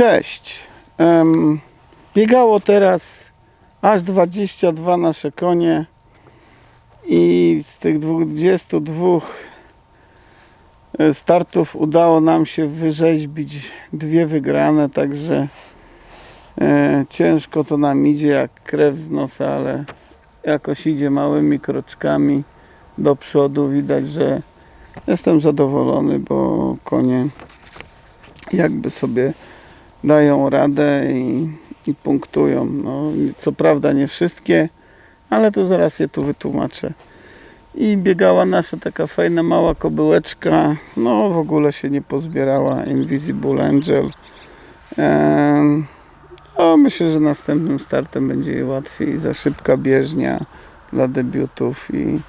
Cześć. Biegało teraz aż 22 nasze konie i z tych 22 e, startów udało nam się wyrzeźbić dwie wygrane, także e, ciężko to nam idzie jak krew z nosa, ale jakoś idzie małymi kroczkami do przodu. Widać, że jestem zadowolony, bo konie jakby sobie dają radę i, i punktują. No, co prawda nie wszystkie, ale to zaraz je tu wytłumaczę. I biegała nasza taka fajna mała kobyłeczka, no w ogóle się nie pozbierała, Invisible Angel. Em, no, myślę, że następnym startem będzie jej łatwiej, za szybka bieżnia dla debiutów i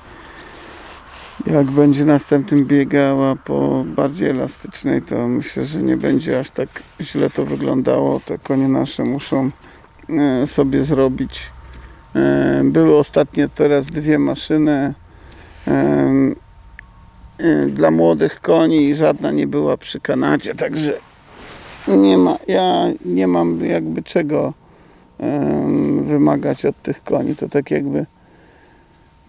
jak będzie następnym biegała po bardziej elastycznej, to myślę, że nie będzie aż tak źle to wyglądało. Te konie nasze muszą e, sobie zrobić. E, Były ostatnie teraz dwie maszyny e, dla młodych koni i żadna nie była przy Kanadzie, także nie ma, ja nie mam jakby czego wymagać od tych koni. To tak jakby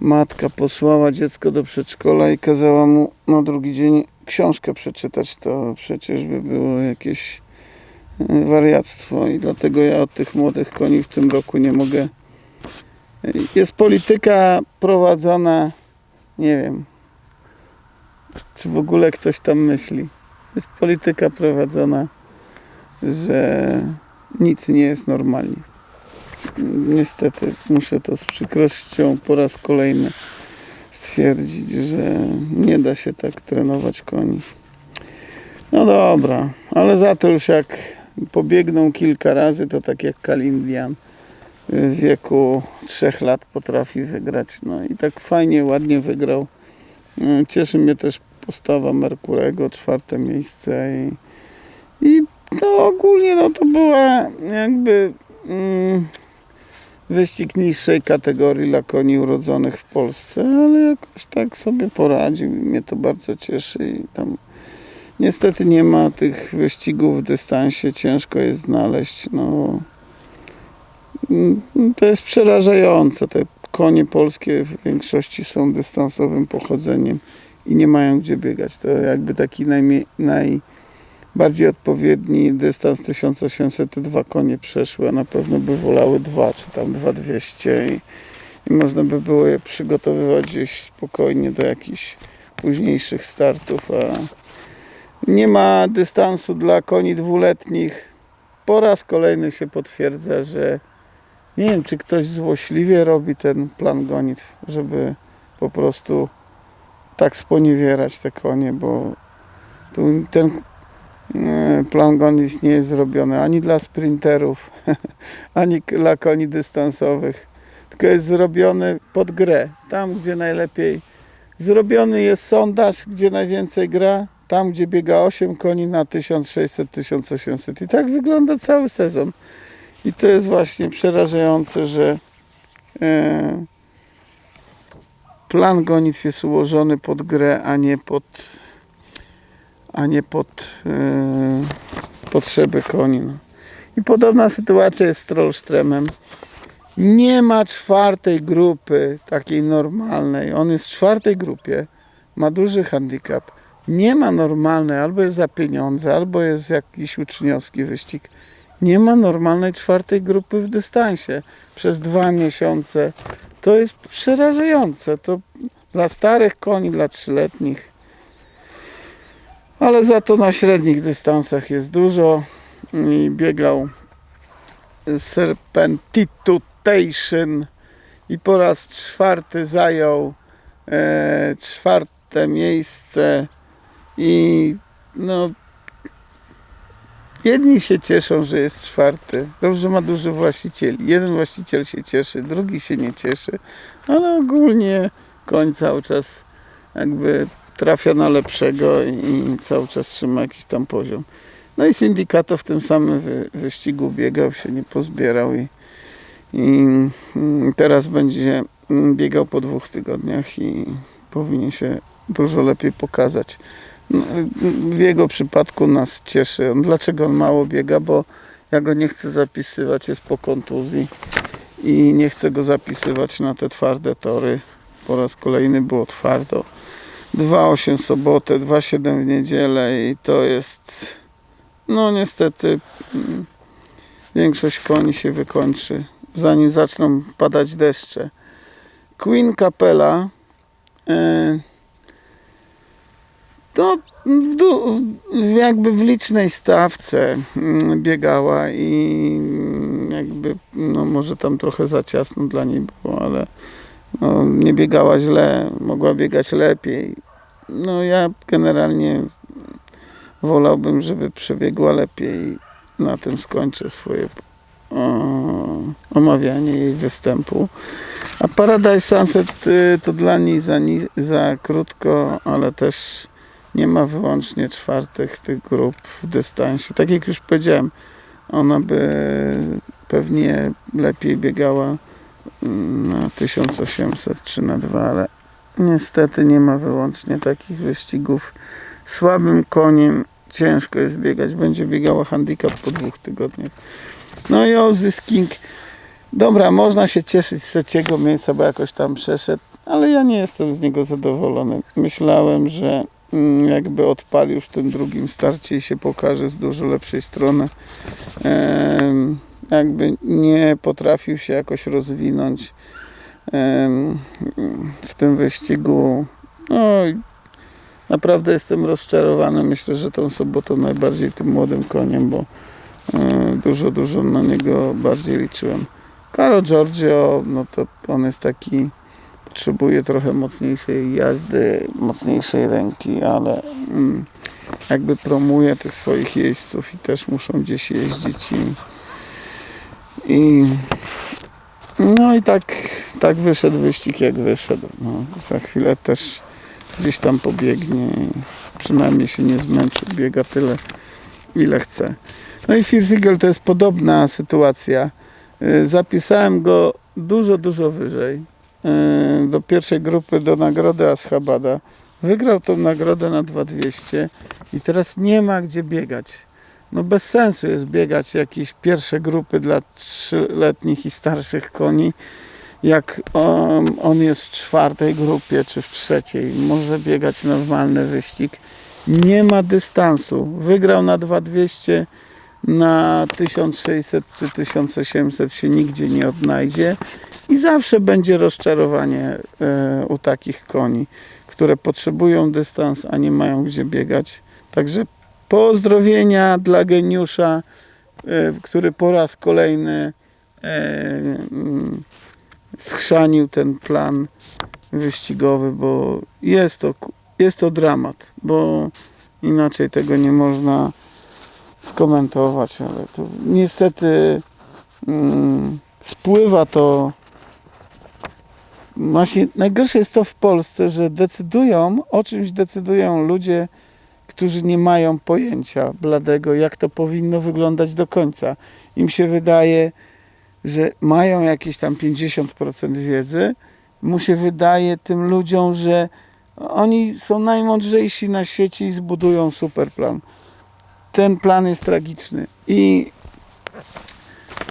matka posłała dziecko do przedszkola i kazała mu na drugi dzień książkę przeczytać, to przecież by było jakieś e, wariactwo i dlatego ja od tych młodych koni w tym roku nie mogę. Jest polityka prowadzona, nie wiem, czy w ogóle ktoś tam myśli. Jest polityka prowadzona, że nic nie jest normalnie. Niestety muszę to z przykrością po raz kolejny stwierdzić, że nie da się tak trenować koni. No dobra, ale za to już jak pobiegną kilka razy, to tak jak Kalindian w wieku 3 lat potrafi wygrać. No i tak fajnie, ładnie wygrał. Cieszy mnie też postawa Merkurego, czwarte miejsce i, i no ogólnie no to była jakby mm, wyścig niższej kategorii dla koni urodzonych w Polsce, ale jakoś tak sobie poradził i mnie to bardzo cieszy i tam niestety nie ma tych wyścigów w dystansie, ciężko jest znaleźć, no Mm, to jest przerażające, te konie polskie w większości są dystansowym pochodzeniem i nie mają gdzie biegać, to jakby taki najmniej, najbardziej odpowiedni dystans 1800 te dwa konie przeszły, a na pewno by wolały dwa, czy tam 2200 i, i można by było je przygotowywać gdzieś spokojnie do jakichś późniejszych startów, a nie ma dystansu dla koni dwuletnich. Po raz kolejny się potwierdza, że nie wiem, czy ktoś złośliwie robi ten plan gonitw, żeby po prostu tak sponiewierać te konie, bo ten plan gonitw nie jest zrobiony ani dla sprinterów, ani dla koni dystansowych, tylko jest zrobiony pod grę. Tam, gdzie najlepiej zrobiony jest sondaż, gdzie najwięcej gra, tam, gdzie biega 8 koni na 1600-1800. I tak wygląda cały sezon. I to jest właśnie przerażające, że e, plan gonitw jest ułożony pod grę, a nie pod, a nie pod e, potrzeby koni. No. I podobna sytuacja jest z Trollstremem. Nie ma czwartej grupy takiej normalnej. On jest w czwartej grupie, ma duży handicap. Nie ma normalnej, albo jest za pieniądze, albo jest jakiś uczniowski wyścig. Nie ma normalnej czwartej grupy w dystansie przez dwa miesiące. To jest przerażające. To dla starych koni, dla trzyletnich. Ale za to na średnich dystansach jest dużo. I biegał Serpentitutation i po raz czwarty zajął e, czwarte miejsce i no jedni się cieszą, że jest czwarty. Dobrze ma dużo właścicieli. Jeden właściciel się cieszy, drugi się nie cieszy, ale ogólnie koń cały czas jakby trafia na lepszego i cały czas trzyma jakiś tam poziom. No i syndykato w tym samym wy, wyścigu biegał, się nie pozbierał i, i teraz będzie biegał po dwóch tygodniach i powinien się dużo lepiej pokazać. No, W jego przypadku nas cieszy. Dlaczego on mało biega? Bo ja go nie chcę zapisywać, jest po kontuzji i nie chcę go zapisywać na te twarde tory. Po raz kolejny było twardo. 2,8 w sobotę, 2,7 w niedzielę i to jest no niestety mm, większość koni się wykończy zanim zaczną padać deszcze. Queen Capella e, to jakby w licznej stawce mm, biegała i mm, jakby no może tam trochę za ciasno dla niej było, ale no, nie biegała źle, mogła biegać lepiej. No ja generalnie wolałbym, żeby przebiegła lepiej. Na tym skończę swoje omawianie jej występu. A Paradise Sunset y, to dla niej za, za krótko, ale też nie ma wyłącznie czwartych tych grup w dystansie. Tak jak już powiedziałem, ona by pewnie lepiej biegała na 1800 czy na 2, ale niestety nie ma wyłącznie takich wyścigów. Słabym koniem ciężko jest biegać. Będzie biegała handicap po dwóch tygodniach. No i Ozzy. Dobra, można się cieszyć z trzeciego miejsca, bo jakoś tam przeszedł, ale ja nie jestem z niego zadowolony. Myślałem, że mm, jakby odpalił w tym drugim starcie i się pokaże z dużo lepszej strony. Em, jakby nie potrafił się jakoś rozwinąć w tym wyścigu. No naprawdę jestem rozczarowany. Myślę, że tą sobotą najbardziej tym młodym koniem, bo e, dużo, dużo na niego bardziej liczyłem. Caro Giorgio, no to on jest taki, potrzebuje trochę mocniejszej jazdy, mocniejszej ręki, ale mm, jakby promuje tych swoich jeźdźców i też muszą gdzieś jeździć i, i no i tak, tak wyszedł wyścig jak wyszedł. No, za chwilę też gdzieś tam pobiegnie przynajmniej się nie zmęczy, biega tyle ile chce. No i Firsigel to jest podobna sytuacja. Y, Zapisałem go dużo, dużo wyżej y, do pierwszej grupy, do nagrody Ashabada. Wygrał tą nagrodę na 2200 i teraz nie ma gdzie biegać. No bez sensu jest biegać jakieś pierwsze grupy dla trzyletnich i starszych koni, jak on, on jest w czwartej grupie czy w trzeciej. Może biegać normalny wyścig. Nie ma dystansu. Wygrał na 2200 na 1600 czy 1800 się nigdzie nie odnajdzie i zawsze będzie rozczarowanie e, u takich koni, które potrzebują dystans, a nie mają gdzie biegać. Także pozdrowienia dla geniusza, e, który po raz kolejny e, mm, schrzanił ten plan wyścigowy, bo jest to, jest to dramat, bo inaczej tego nie można skomentować, ale to niestety mm, spływa to. Właśnie najgorsze jest to w Polsce, że decydują, o czymś decydują ludzie, którzy nie mają pojęcia bladego, jak to powinno wyglądać do końca. Im się wydaje, że mają jakieś tam 50% wiedzy. Mu się wydaje tym ludziom, że oni są najmądrzejsi na świecie i zbudują super plan. Ten plan jest tragiczny i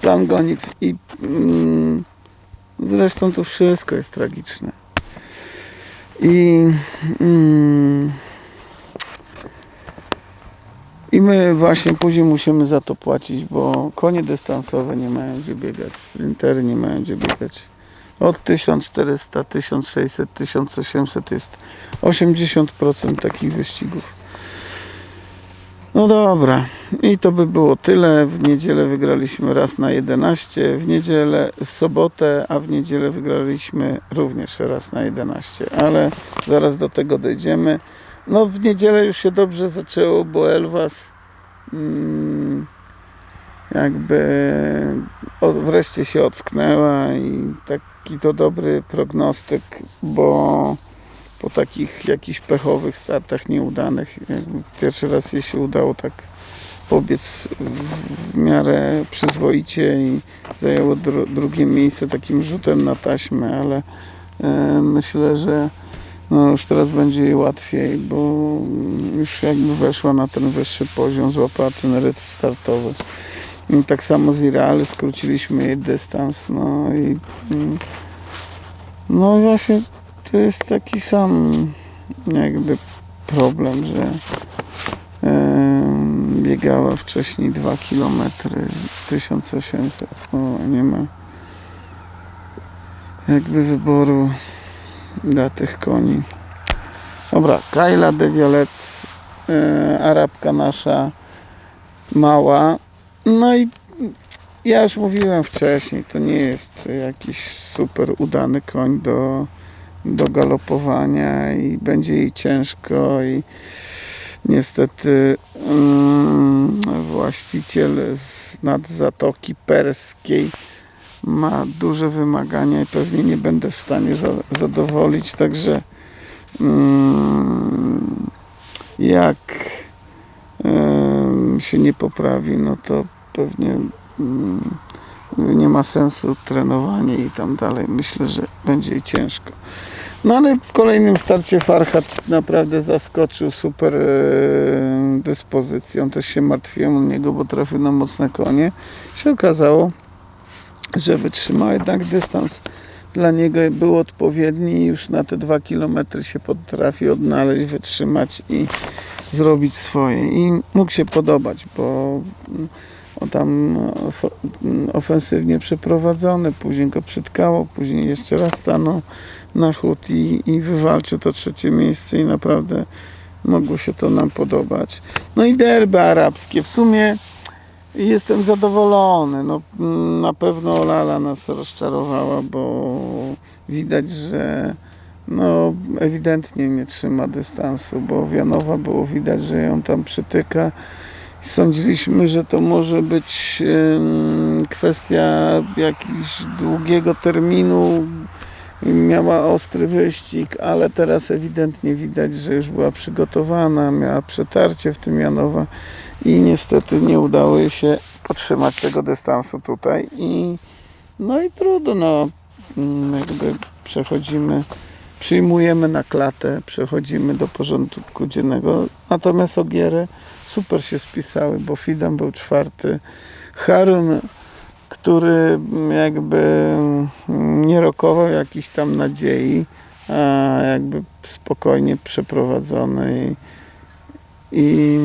plan gonitw i mm, zresztą to wszystko jest tragiczne. I mm, i my właśnie później musimy za to płacić, bo konie dystansowe nie mają gdzie biegać, sprintery nie mają gdzie biegać. Od 1400, 1600, 1800 jest 80% takich wyścigów. No dobra, i to by było tyle. W niedzielę wygraliśmy raz na 11, w niedzielę, w sobotę, a w niedzielę wygraliśmy również raz na 11, ale zaraz do tego dojdziemy. No w niedzielę już się dobrze zaczęło, bo Elwas mm, jakby wreszcie się ocknęła i taki to dobry prognostyk, bo po takich jakichś pechowych startach nieudanych, pierwszy raz jej się udało tak pobiec w miarę przyzwoicie i zajęło dru- drugie miejsce takim rzutem na taśmę, ale e, myślę, że No już teraz będzie jej łatwiej, bo już jakby weszła na ten wyższy poziom, złapała ten rytm startowy. I tak samo z Ireale skróciliśmy jej dystans, no i no właśnie to jest taki sam jakby problem, że em, biegała wcześniej 2 km 1800, o nie ma jakby wyboru dla tych koni. Dobra, Kajla de Violec, e, Arabka nasza mała. No i ja już mówiłem wcześniej, to nie jest jakiś super udany koń do, do galopowania i będzie jej ciężko i niestety mm, właściciel z nad Zatoki Perskiej ma duże wymagania i pewnie nie będę w stanie za, zadowolić, także mm, jak się nie poprawi, no to pewnie mm, nie ma sensu trenowanie i tam dalej. Myślę, że będzie ciężko. No ale w kolejnym starcie Farhat naprawdę zaskoczył super e, dyspozycją. Też się martwiłem o niego, bo trafił na mocne konie. Się okazało, że wytrzymał jednak dystans dla niego był odpowiedni i już na te dwa kilometry się potrafi odnaleźć, wytrzymać i zrobić swoje. I mógł się podobać, bo mm, tam mm, ofensywnie przeprowadzony, później go przytkało, później jeszcze raz stanął na chód i, i wywalczył to trzecie miejsce i naprawdę mogło się to nam podobać. No i derby arabskie. W sumie Jestem zadowolony. No, na pewno Lala nas rozczarowała, bo widać, że no, ewidentnie nie trzyma dystansu, bo Wianowa było widać, że ją tam przytyka. Sądziliśmy, że to może być kwestia jakiegoś długiego terminu. Miała ostry wyścig, ale teraz ewidentnie widać, że już była przygotowana, miała przetarcie w tym Janowa i niestety nie udało się podtrzymać tego dystansu tutaj. I no i trudno, no Mm, jakby przechodzimy, przyjmujemy na klatę, przechodzimy do porządku dziennego, natomiast Ogiery super się spisały, bo Fidam był czwarty, Harun, który jakby mm, nie rokował jakichś tam nadziei, a jakby spokojnie przeprowadzony. I, i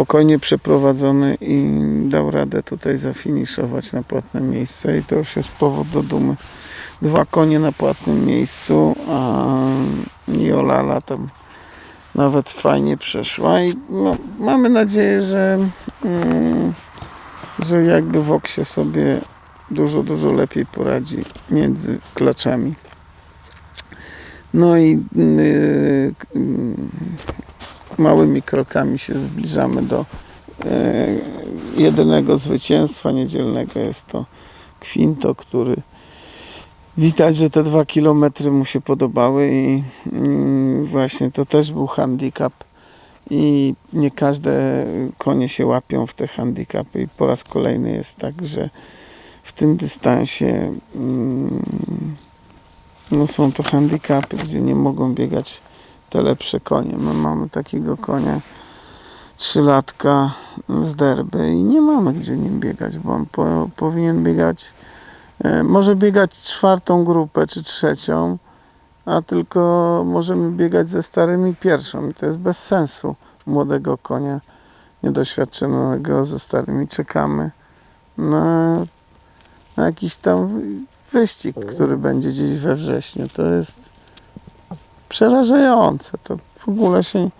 spokojnie przeprowadzony i dał radę tutaj zafiniszować na płatne miejsce i to już jest powód do dumy. Dwa konie na płatnym miejscu, a Niolala tam nawet fajnie przeszła i no, mamy nadzieję, że, mm, że jakby Wok się sobie dużo, dużo lepiej poradzi między klaczami. No i yy, małymi krokami się zbliżamy do e, jedynego zwycięstwa niedzielnego. Jest to Kwinto, który widać, że te dwa kilometry mu się podobały i mm, właśnie to też był handicap i nie każde konie się łapią w te handicapy i po raz kolejny jest tak, że w tym dystansie mm, no są to handicapy, gdzie nie mogą biegać te lepsze konie. My mamy takiego konia trzylatka z derby i nie mamy gdzie nim biegać, bo on po, powinien biegać, e, może biegać czwartą grupę czy trzecią, a tylko możemy biegać ze starymi pierwszą i to jest bez sensu młodego konia niedoświadczonego ze starymi czekamy na, na jakiś tam wy- wyścig, który będzie gdzieś we wrześniu. To jest przerażające. To w ogóle się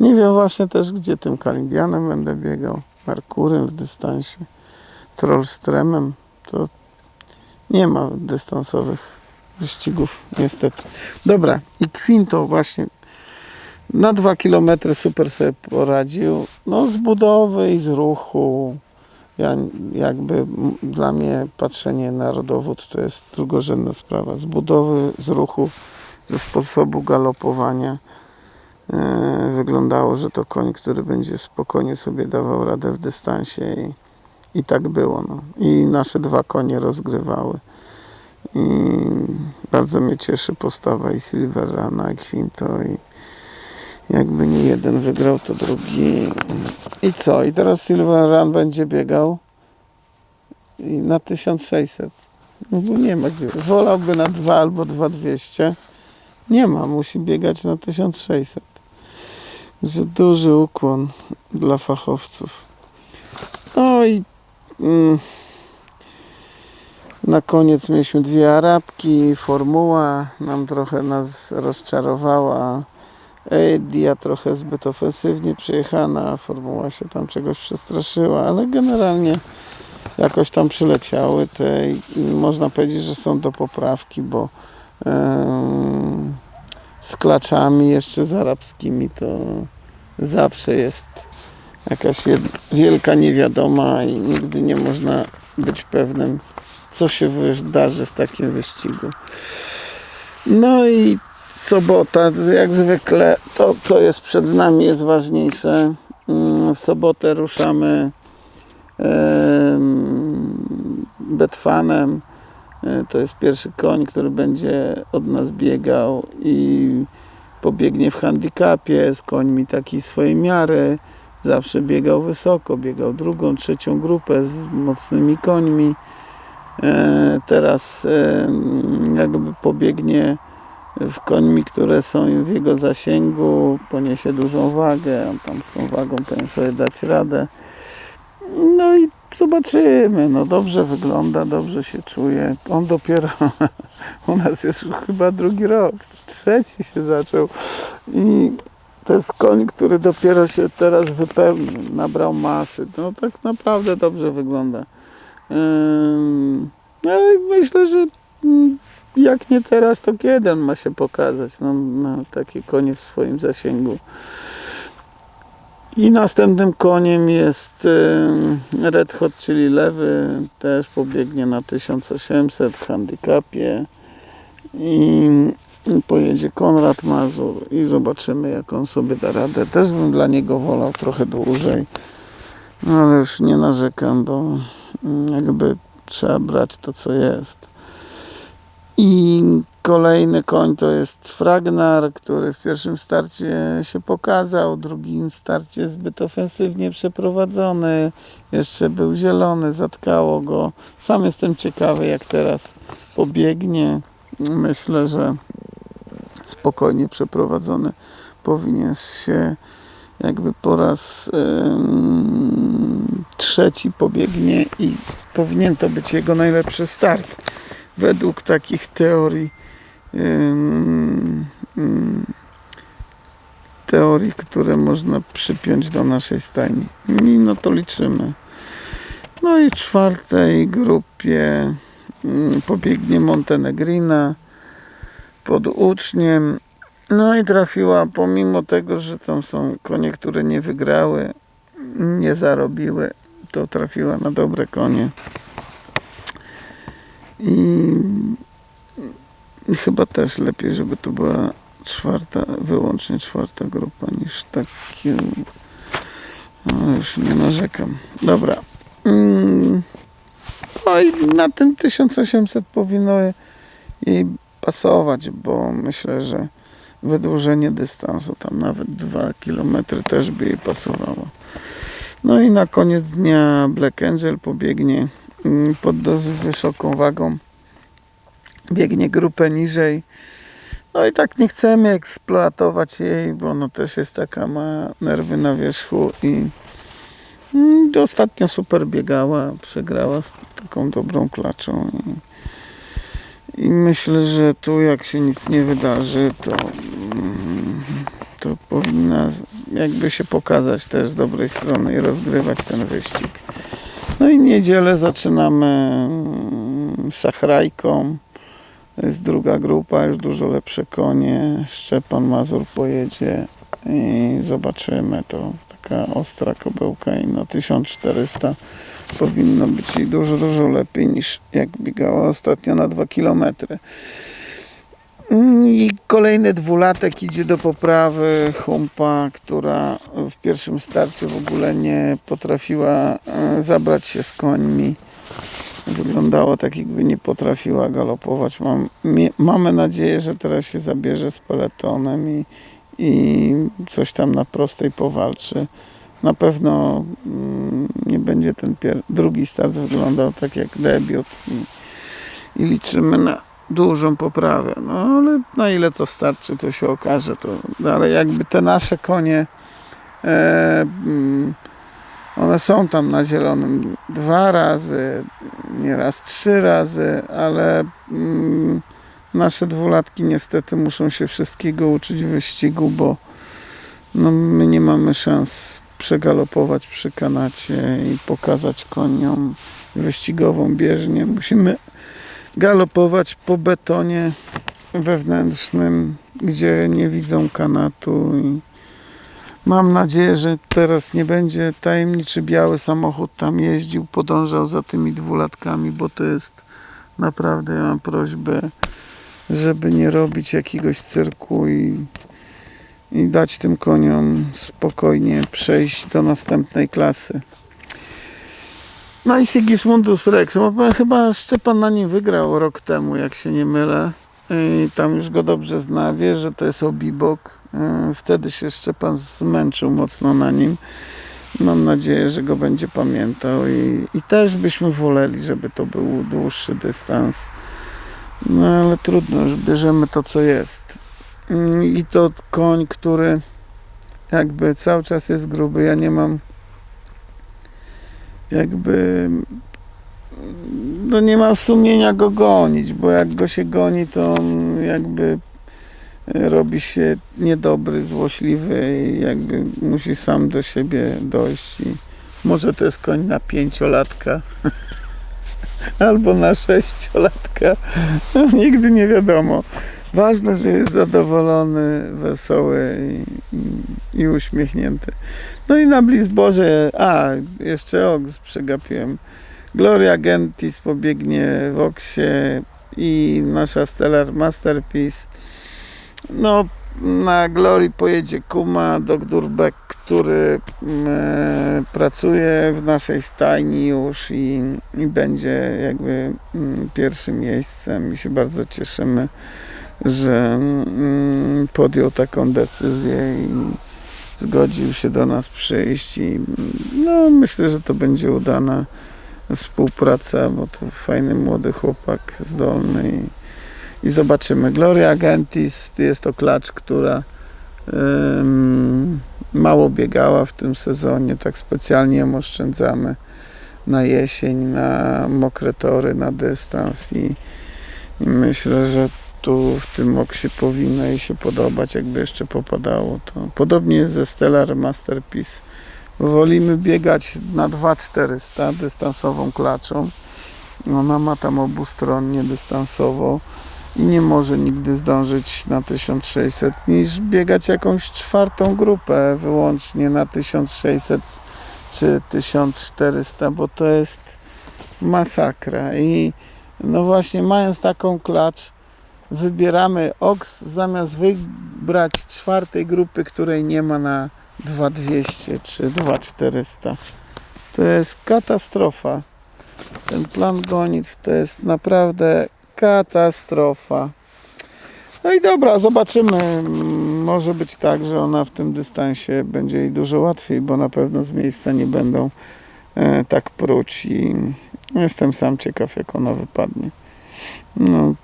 nie wiem właśnie też, gdzie tym Kalindianem będę biegał, Merkurym w dystansie, Trollstremem. To nie ma dystansowych wyścigów, niestety. Dobra, i Quinto właśnie na dwa kilometry super sobie poradził. No z budowy i z ruchu. Ja jakby dla mnie patrzenie na rodowód to jest drugorzędna sprawa. Z budowy, z ruchu ze sposobu galopowania e, wyglądało, że to koń, który będzie spokojnie sobie dawał radę w dystansie i, i tak było. No. I nasze dwa konie rozgrywały I bardzo mnie cieszy postawa i Silverana, i Quinto. I jakby nie jeden wygrał, to drugi. I co? I teraz Silverrun będzie biegał na 1600. No bo nie ma gdzie. Wolałby na 2 albo 2200. Nie ma, musi biegać na 1600. Że duży ukłon dla fachowców. No i mm, na koniec mieliśmy dwie Arabki. Formuła nam trochę nas rozczarowała. Edia trochę zbyt ofensywnie przyjechana. Formuła się tam czegoś przestraszyła, ale generalnie jakoś tam przyleciały te i można powiedzieć, że są do poprawki, bo z klaczami jeszcze z arabskimi to zawsze jest jakaś wielka niewiadoma i nigdy nie można być pewnym, co się wydarzy w takim wyścigu. No i sobota, jak zwykle, to co jest przed nami jest ważniejsze. Mm, W sobotę ruszamy em, Betfanem. E, To jest pierwszy koń, który będzie od nas biegał i pobiegnie w handicapie z końmi takiej swojej miary. Zawsze biegał wysoko, biegał drugą, trzecią grupę z mocnymi końmi. E, Teraz em, jakby pobiegnie w końmi, które są w jego zasięgu, poniesie dużą wagę, on tam z tą wagą powinien sobie dać radę. No i zobaczymy, no dobrze wygląda, dobrze się czuje. On dopiero, u nas jest chyba drugi rok, trzeci się zaczął i to jest koń, który dopiero się teraz wypełnił, nabrał masy. No tak naprawdę dobrze wygląda. No i myślę, że mm, jak nie teraz, to kiedy on ma się pokazać? No, no, takie konie w swoim zasięgu. I następnym koniem jest Red Hot, czyli lewy, też pobiegnie na 1800 w handicapie i pojedzie Konrad Mazur i zobaczymy jak on sobie da radę. Też bym dla niego wolał trochę dłużej, no ale już nie narzekam, bo mm, jakby trzeba brać to co jest. I kolejny koń to jest Fragnar, który w pierwszym starcie się pokazał, w drugim starcie zbyt ofensywnie przeprowadzony. Jeszcze był zielony, zatkało go. Sam jestem ciekawy, jak teraz pobiegnie. Myślę, że spokojnie przeprowadzony powinien się jakby po raz em, trzeci pobiegnie i powinien to być jego najlepszy start według takich teorii teorii, które można przypiąć do naszej stajni. I no to liczymy. No i czwartej grupie pobiegnie Montenegrina pod uczniem. No i trafiła, pomimo tego, że tam są konie, które nie wygrały, nie zarobiły, to trafiła na dobre konie. I, i chyba też lepiej, żeby to była czwarta, wyłącznie czwarta grupa niż takie. No już nie narzekam. Dobra. Mm. No i na tym 1800 powinno jej pasować, bo myślę, że wydłużenie dystansu, tam nawet 2 km też by jej pasowało. No i na koniec dnia Black Angel pobiegnie mm, pod dosyć wysoką wagą. Biegnie grupę niżej. No i tak nie chcemy eksploatować jej, bo no też jest taka, ma nerwy na wierzchu i mm, ostatnio super biegała, przegrała z taką dobrą klaczą. I, i myślę, że tu jak się nic nie wydarzy, to, mm, to powinna jakby się pokazać też z dobrej strony i rozgrywać ten wyścig. No i niedzielę zaczynamy szachrajką. To jest druga grupa, już dużo lepsze konie. Szczepan Mazur pojedzie i zobaczymy. To taka ostra kobełka i na 1400 powinno być jej dużo, dużo lepiej niż jak biegała ostatnio na 2 km. I kolejny dwulatek idzie do poprawy. Humpa, która w pierwszym starcie w ogóle nie potrafiła e, zabrać się z końmi. wyglądało tak, jakby nie potrafiła galopować. Mam, mamy nadzieję, że teraz się zabierze z peletonem i, i coś tam na prostej powalczy. Na pewno mm, nie będzie ten drugi start wyglądał tak jak debiut i, i liczymy na dużą poprawę. No ale na ile to starczy, to się okaże. To, ale jakby te nasze konie e, mm, one są tam na zielonym dwa razy, nieraz trzy razy, ale mm, nasze dwulatki niestety muszą się wszystkiego uczyć wyścigu, bo no, my nie mamy szans przegalopować przy kanacie i pokazać koniom wyścigową bieżnię. Musimy galopować po betonie wewnętrznym, gdzie nie widzą kanatu i Mam nadzieję, że teraz nie będzie tajemniczy biały samochód tam jeździł, podążał za tymi dwulatkami, bo to jest naprawdę, ja mam prośbę, żeby nie robić jakiegoś cyrku i, i dać tym koniom spokojnie przejść do następnej klasy. No i Sigismundus Rex, chyba Szczepan na nim wygrał rok temu, jak się nie mylę. I tam już go dobrze zna, wie, że to jest obibok. E, Wtedy się Szczepan zmęczył mocno na nim. Mam nadzieję, że go będzie pamiętał i, i też byśmy woleli, żeby to był dłuższy dystans. No ale trudno, już bierzemy to, co jest. Mm, I to koń, który jakby cały czas jest gruby. Ja nie mam jakby no nie mam sumienia go gonić, bo jak go się goni, to jakby e, robi się niedobry, złośliwy i jakby musi sam do siebie dojść. I może to jest koń na pięciolatka albo na sześciolatka. No, nigdy nie wiadomo. Ważne, że jest zadowolony, wesoły i, i, uśmiechnięty. No i na Blizborze, a jeszcze Ox przegapiłem. Gloria Gentis pobiegnie w Oksie i nasza Stellar Masterpiece. No, na Glory pojedzie Kuma, Dr. Beck, który mm, e, pracuje w naszej stajni już i, i będzie jakby mm, pierwszym miejscem i się bardzo cieszymy, że mm, podjął taką decyzję i zgodził się do nas przyjść i no, myślę, że to będzie udana współpraca, bo to fajny młody chłopak, zdolny i, i zobaczymy. Gloria Gentis jest to klacz, która em, mało biegała w tym sezonie, tak specjalnie ją oszczędzamy na jesień, na mokre tory, na dystans i, i myślę, że tu w tym oksie powinno jej się podobać, jakby jeszcze popadało. To podobnie jest ze Stellar Masterpiece. Wolimy biegać na 2400 dystansową klaczą. Ona ma tam obustronnie dystansowo i nie może nigdy zdążyć na 1600 niż biegać jakąś czwartą grupę wyłącznie na 1600 czy 1400, bo to jest masakra i no właśnie mając taką klacz wybieramy OX zamiast wybrać czwartej grupy, której nie ma na 2200 czy 2400. To jest katastrofa. Ten plan gonitw to jest naprawdę katastrofa. No i dobra, zobaczymy. Może być tak, że ona w tym dystansie będzie jej dużo łatwiej, bo na pewno z miejsca nie będą e, tak pruć i jestem sam ciekaw, jak ona wypadnie. No,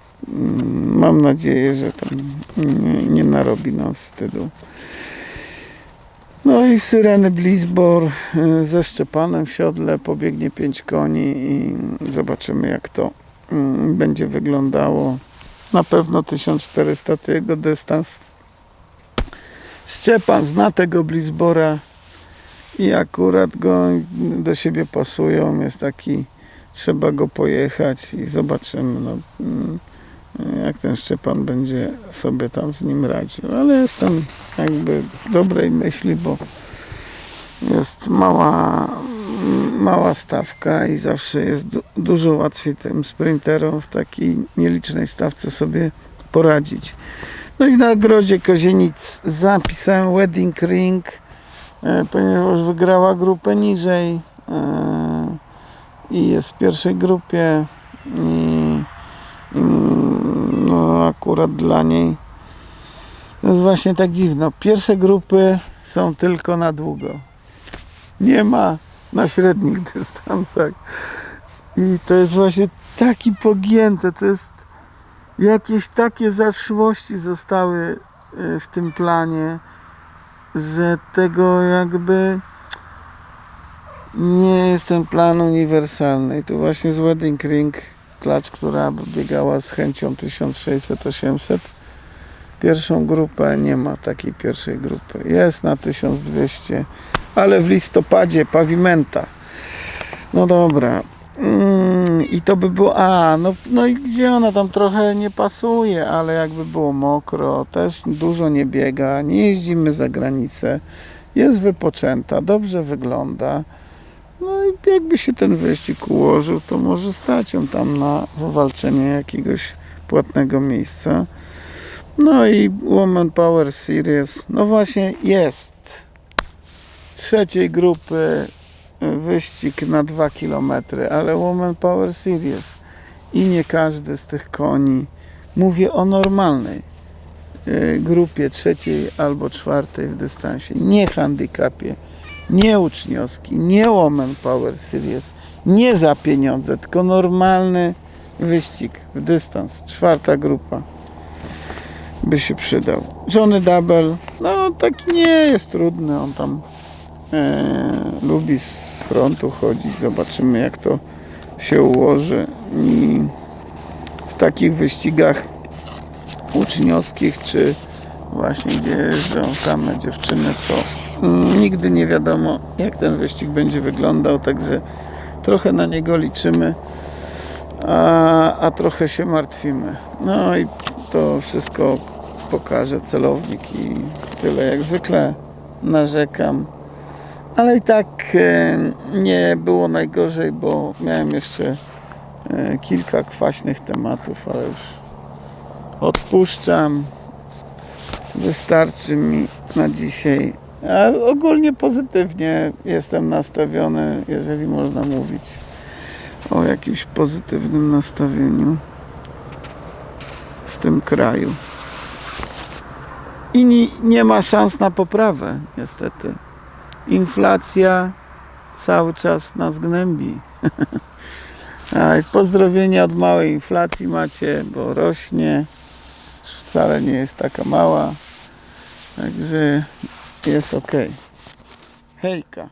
mam nadzieję, że tam nie, nie narobi nam wstydu. No i w Syreny Blizbor y, ze Szczepanem w siodle pobiegnie pięć koni i zobaczymy jak to mm, będzie wyglądało. Na pewno 1400 to jego dystans. Szczepan zna tego Blizbora i akurat go do siebie pasują. Jest taki, trzeba go pojechać i zobaczymy. No, mm, jak ten Szczepan będzie sobie tam z nim radził. Ale jestem jakby dobrej myśli, bo jest mała, mała stawka i zawsze jest du- dużo łatwiej tym sprinterom w takiej nielicznej stawce sobie poradzić. No i w nagrodzie Kozienic zapisałem Wedding Ring, e, ponieważ wygrała grupę niżej. e, i jest w pierwszej grupie i, akurat dla niej to jest właśnie tak dziwno. Pierwsze grupy są tylko na długo. Nie ma na średnich dystansach. I to jest właśnie taki pogięte, to jest jakieś takie zaszłości zostały y, w tym planie, że tego jakby nie jest ten plan uniwersalny. I tu właśnie z Wedding Ring klacz, która biegała z chęcią 1600-800 pierwszą grupę, nie ma takiej pierwszej grupy. Jest na 1200, ale w listopadzie pawimenta. No dobra. Mm, I to by było. A, no, no i gdzie ona tam trochę nie pasuje, ale jakby było mokro, też dużo nie biega, nie jeździmy za granicę, jest wypoczęta, dobrze wygląda. No i jakby się ten wyścig ułożył, to może stać ją tam na wywalczenie jakiegoś płatnego miejsca. No i Woman Power Series, no właśnie jest. Trzeciej grupy y, wyścig na 2 km, ale Woman Power Series i nie każdy z tych koni, mówię o normalnej y, grupie trzeciej albo czwartej w dystansie, nie handicapie, nie uczniowski, nie Woman Power Series, nie za pieniądze, tylko normalny wyścig w dystans, czwarta grupa by się przydał. Johnny Double, no taki nie jest trudny, on tam e, lubi z frontu chodzić, zobaczymy jak to się ułoży. I w takich wyścigach uczniowskich, czy właśnie gdzie jeżdżą same dziewczyny, mm, nigdy nie wiadomo jak ten wyścig będzie wyglądał, także trochę na niego liczymy, a, a trochę się martwimy. No i to wszystko pokaże celownik i tyle jak zwykle narzekam. Ale i tak e, nie było najgorzej, bo miałem jeszcze e, kilka kwaśnych tematów, ale już odpuszczam. Wystarczy mi na dzisiaj. Ogólnie pozytywnie jestem nastawiony, jeżeli można mówić o jakimś pozytywnym nastawieniu w tym kraju. I ni, nie ma szans na poprawę, niestety. Inflacja cały czas nas gnębi. Pozdrowienia od małej inflacji macie, bo rośnie. Wcale nie jest taka mała. Także jest ok. Hejka.